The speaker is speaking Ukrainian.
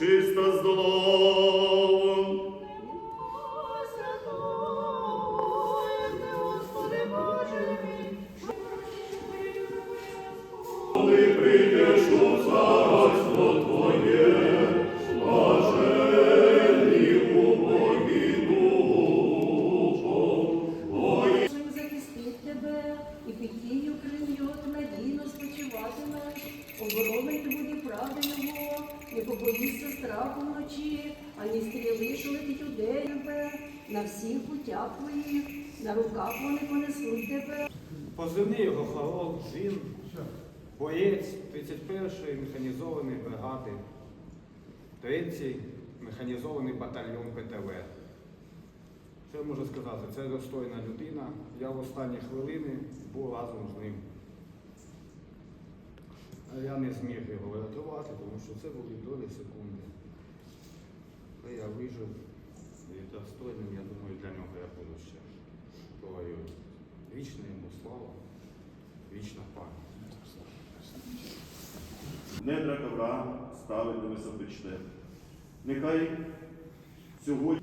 чиста здоловом. Коли прийдеш у царство Твоє, блаженні убогі духом. Божим захистить тебе, і пітію крильот надійно спочиватимеш, оборонить буде правда його, не побоїшся страху вночі, ані стріли, що летить у тебе, на всіх путях твоїх, на руках вони понесуть тебе. Позивний його Харол, він боєць 31-ї механізованої бригади, 3-й механізований батальйон ПТВ. Що я можу сказати? Це достойна людина. Я в останні хвилини був разом з ним. Я не зміг його врятувати, тому що це були долі секунди. Але я вижив і достойним, я думаю, для нього я буду ще повоюю. Вічна йому слава, вічна пам'ять. Недра ковра ставить на високочне. Нехай сьогодні.